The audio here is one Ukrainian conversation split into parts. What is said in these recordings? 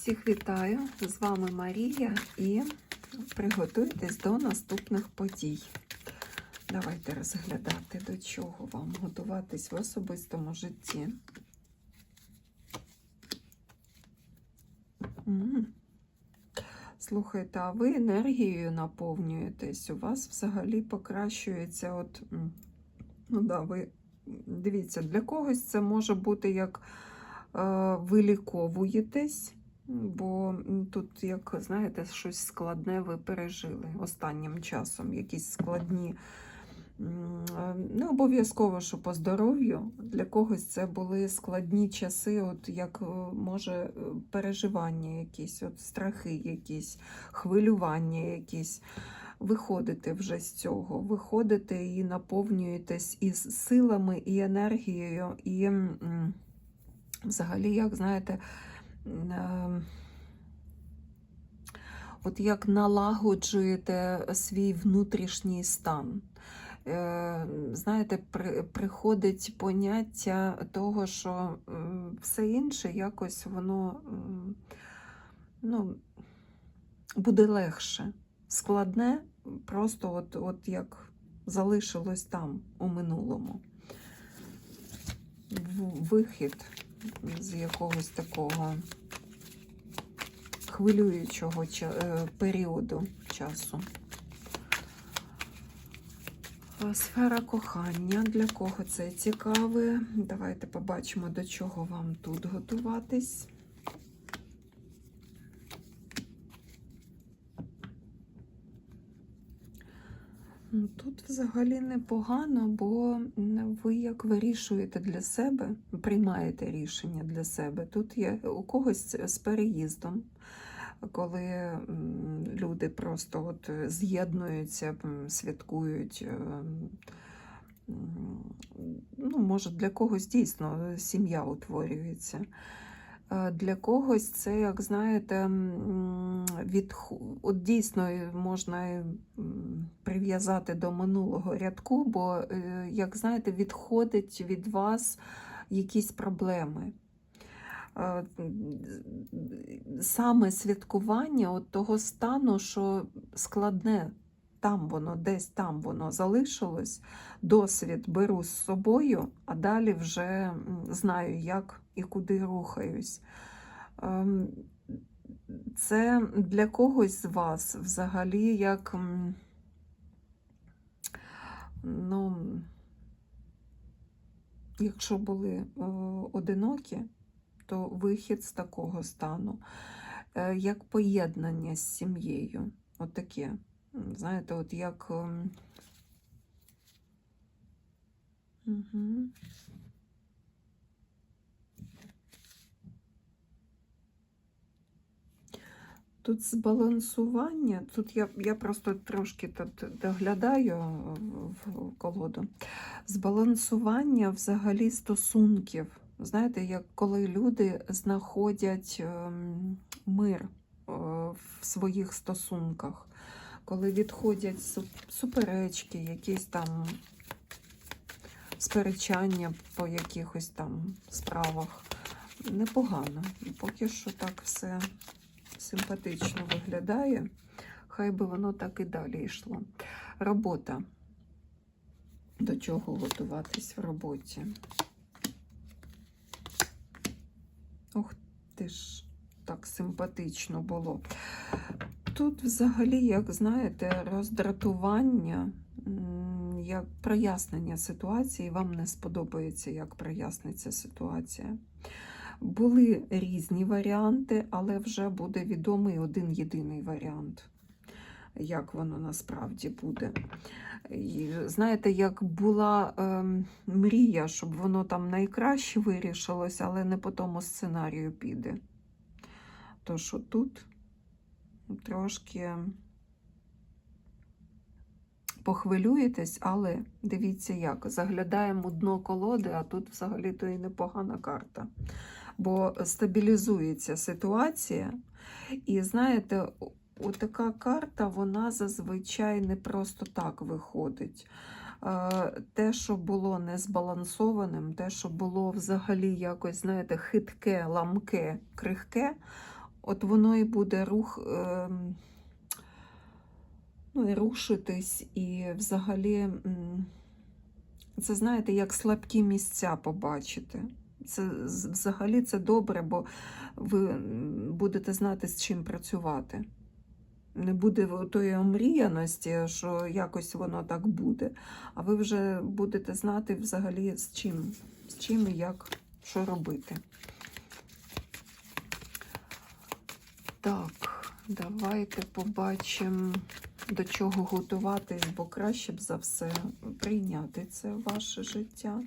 Всіх вітаю! З вами Марія і приготуйтесь до наступних подій. Давайте розглядати, до чого вам готуватись в особистому житті. Слухайте, а ви енергією наповнюєтесь, у вас взагалі покращується. От, ну да, ви дивіться, для когось це може бути як е, виліковуєтесь, бо тут, як знаєте, щось складне ви пережили останнім часом, якісь складні. Не обов'язково, що по здоров'ю. Для когось це були складні часи, от як е, може е, переживання якісь, от страхи якісь, хвилювання якісь. Виходите вже з цього, виходите і наповнюєтесь і силами, і енергією, і взагалі, як знаєте, от як налагоджуєте свій внутрішній стан. Е, Знаєте, при, приходить поняття того, що все інше якось воно ну, буде легше. Складне, просто от, от як залишилось там у минулому. Вихід з якогось такого хвилюючого е, періоду часу. Сфера кохання, для кого це цікаве. Давайте побачимо, до чого вам тут готуватись. Тут взагалі непогано, бо ви як вирішуєте для себе, приймаєте рішення для себе. Тут є у когось з переїздом, коли люди просто от з'єднуються, святкують. е, Ну, може, для когось дійсно сім'я утворюється. Е, Для когось це, як знаєте, від, от дійсно е, можна е, прив'язати до минулого рядку, бо, як знаєте, відходить від вас якісь проблеми. Саме святкування от того стану, що складне, там воно, десь там воно залишилось, досвід беру з собою, а далі вже знаю, як і куди рухаюсь. Ем, Це для когось з вас взагалі як ну, якщо були е, одинокі, то вихід з такого стану, Е, як поєднання з сім'єю. Отаке. М, Знаєте, от як. ем. Тут збалансування, тут я, я просто трошки тут доглядаю в колоду. Збалансування взагалі стосунків. Знаєте, як коли люди знаходять ем, мир е, в своїх стосунках, коли відходять суперечки, якісь там сперечання по якихось там справах. Непогано. Поки що так все симпатично виглядає. Хай би воно так і далі йшло. Робота. До чого готуватись в роботі? Ох ти ж, так симпатично було. Тут взагалі, як знаєте, роздратування, як прояснення ситуації, вам не сподобається, як проясниться ситуація. Були різні варіанти, але вже буде відомий один єдиний варіант, як воно насправді буде. І, знаєте, як була ем, мрія, щоб воно там найкраще вирішилось, але не по тому сценарію піде. То що тут трошки похвилюєтесь, але дивіться як. Заглядаємо дно колоди, а тут взагалі-то і непогана карта. Бо стабілізується ситуація. І знаєте, отака карта, вона зазвичай не просто так виходить. Е, Те, що було незбалансованим, те, що було взагалі якось, знаєте, хитке, ламке, крихке, от воно і буде рух, ем, ну, і рушитись, і взагалі, це знаєте, як слабкі місця побачити. Це взагалі це добре, бо ви будете знати, з чим працювати. Не буде тої омріяності, що якось воно так буде. А ви вже будете знати взагалі з чим, з чим і як, що робити. Так, давайте побачимо, до чого готуватись, бо краще б за все прийняти це ваше життя.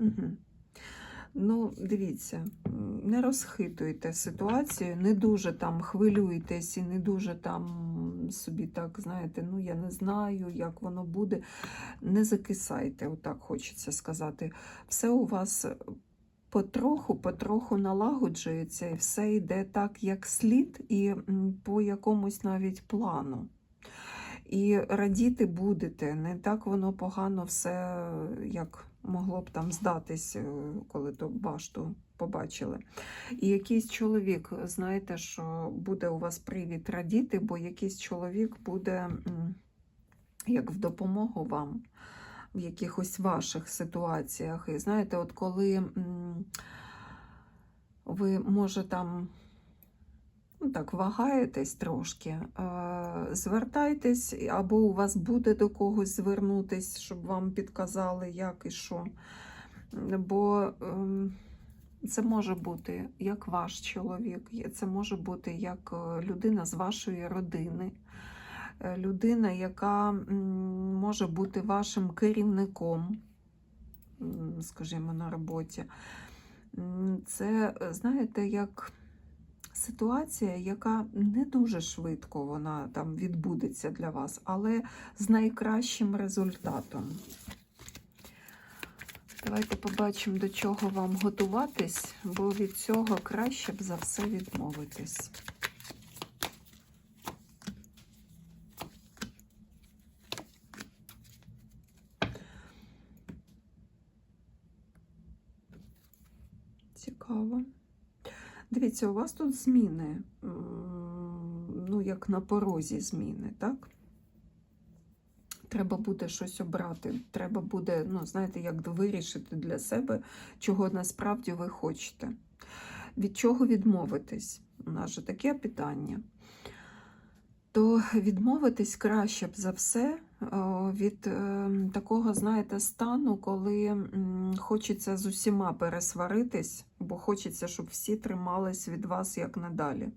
Угу. Ну, дивіться, не розхитуйте ситуацію, не дуже там хвилюйтесь і не дуже там собі так, знаєте, ну я не знаю, як воно буде. Не закисайте, отак хочеться сказати. Все у вас потроху, потроху налагоджується, і все йде так, як слід, і по якомусь навіть плану. І радіти будете, не так воно погано все, як могло б там здатись, е, коли то башту побачили. І якийсь чоловік, знаєте, що буде у вас привід радіти, бо якийсь чоловік буде як в допомогу вам в якихось ваших ситуаціях. І знаєте, от коли ви може там ну, так, вагаєтесь трошки, е, звертайтесь, або у вас буде до когось звернутись, щоб вам підказали, як і що. Бо ем, це може бути як ваш чоловік, це може бути як е, людина з вашої родини, людина, яка може бути вашим керівником, скажімо, на роботі. Це, е, знаєте, як ситуація, яка не дуже швидко вона там відбудеться для вас, але з найкращим результатом. Давайте побачимо, до чого вам готуватись, бо від цього краще б за все відмовитись. Цікаво. Дивіться, у вас тут зміни, ну, як на порозі зміни, так? Треба буде щось обрати. Треба буде, ну, знаєте, як вирішити для себе, чого насправді ви хочете. Від чого відмовитись? У нас же таке питання. То відмовитись краще б за все від е, такого, знаєте, стану, коли хочеться з усіма пересваритись, бо хочеться, щоб всі тримались від вас як надалі.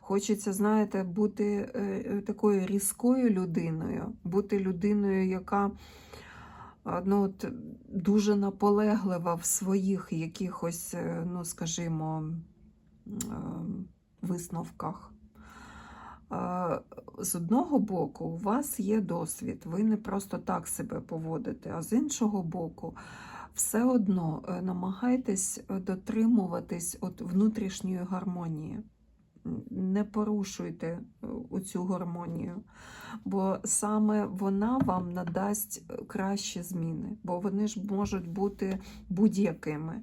Хочеться, знаєте, бути е, е, такою різкою людиною, бути людиною, яка ну, от, дуже наполеглива в своїх якихось, е, ну, скажімо, висновках. З одного боку, у вас є досвід, ви не просто так себе поводите, а з іншого боку, все одно е, намагайтесь е, дотримуватись от внутрішньої гармонії. Не порушуйте е, оцю гармонію, бо саме вона вам надасть кращі зміни, бо вони ж можуть бути будь-якими.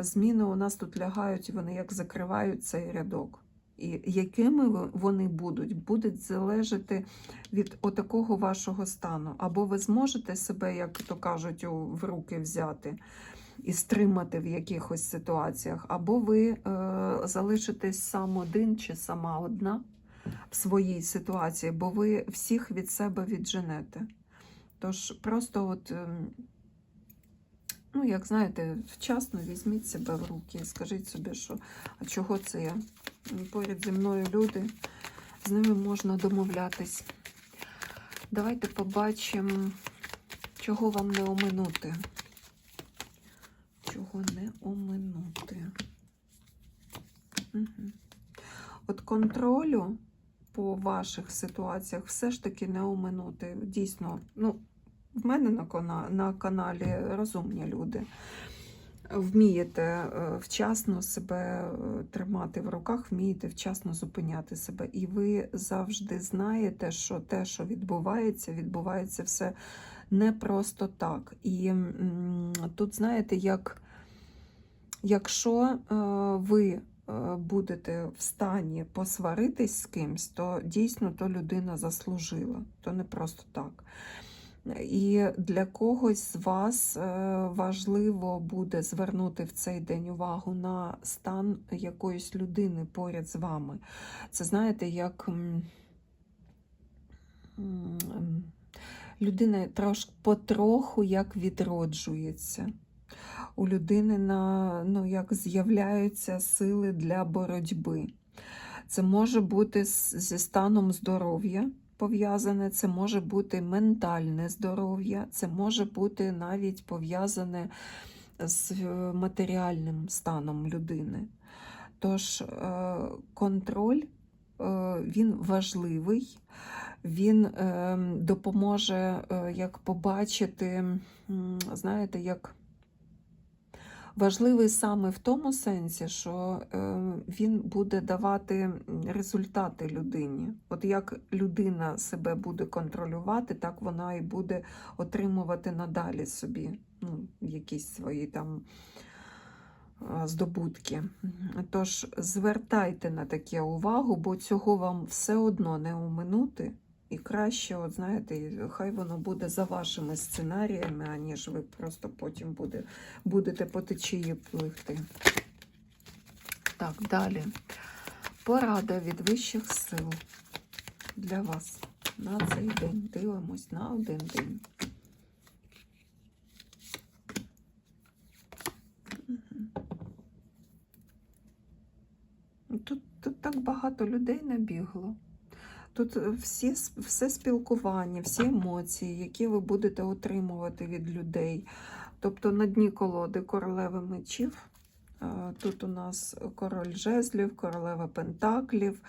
Зміни у нас тут лягають, вони як закривають цей рядок. І якими вони будуть, будуть залежати від отакого вашого стану. Або ви зможете себе, як то кажуть, в руки взяти і стримати в якихось ситуаціях, або ви е, залишитесь сам один чи сама одна в своїй ситуації, бо ви всіх від себе відженете. Тож просто от. ем, Ну, як знаєте, вчасно візьміть себе в руки і скажіть собі, що а чого це я? Поряд зі мною люди, з ними можна домовлятись. Давайте побачимо, чого вам не оминути. Чого не оминути. Угу. От контролю по ваших ситуаціях все ж таки не оминути. Дійсно, ну, в мене на, кана- на каналі розумні люди. Вмієте е, вчасно себе е, тримати в руках, вмієте вчасно зупиняти себе. І ви завжди знаєте, що те, що відбувається, відбувається все не просто так. І тут, знаєте, як якщо е, ви будете в стані посваритись з кимсь, то дійсно то людина заслужила, то не просто так. І для когось з вас е, важливо буде звернути в цей день увагу на стан якоїсь людини поряд з вами. Це знаєте, як людина трошки потроху як відроджується. У людини на, ну, як з'являються сили для боротьби. Це може бути зі станом здоров'я пов'язане, це може бути ментальне здоров'я, це може бути навіть пов'язане з е, матеріальним станом людини. Тож е, контроль е, він важливий, він е, допоможе як побачити, знаєте, як важливий саме в тому сенсі, що е, він буде давати результати людині. От як людина себе буде контролювати, так вона і буде отримувати надалі собі ну, якісь свої там здобутки. Тож звертайте на таке увагу, бо цього вам все одно не оминути. І краще, от знаєте, хай воно буде за вашими сценаріями, аніж ви просто потім буде, будете по течії пливти. Так, далі. Порада від вищих сил для вас на цей день. Дивимось на один день. Тут, тут так багато людей набігло. Тут е, всі, все спілкування, всі емоції, які ви будете отримувати від людей. Тобто на дні колоди королеви мечів. е, Тут у нас король жезлів, королева пентаклів.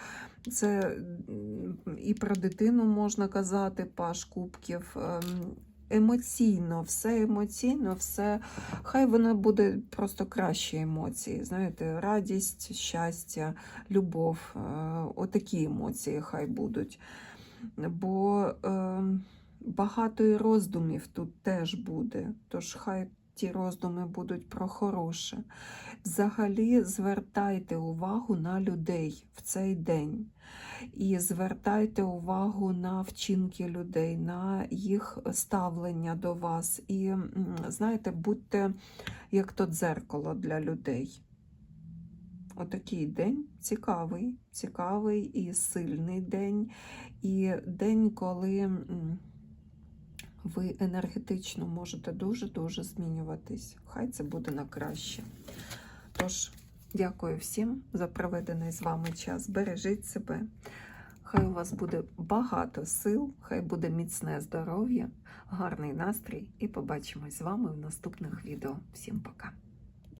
Це і про дитину можна казати, паш кубків. Ем, Емоційно, все емоційно, все. Хай воно буде просто кращі емоції. Знаєте, радість, щастя, любов. е, Отакі емоції хай будуть. Бо е, багато і роздумів тут теж буде. Тож хай ті роздуми будуть про хороше. Взагалі звертайте увагу на людей в цей день. І звертайте увагу на вчинки людей, на їх ставлення до вас. І знаєте, будьте як то дзеркало для людей. Отакий день цікавий, цікавий і сильний день. І день, коли ви енергетично можете дуже-дуже змінюватись. Хай це буде на краще. Тож, дякую всім за проведений з вами час. Бережіть себе. Хай у вас буде багато сил, хай буде міцне здоров'я, гарний настрій і побачимось з вами в наступних відео. Всім пока!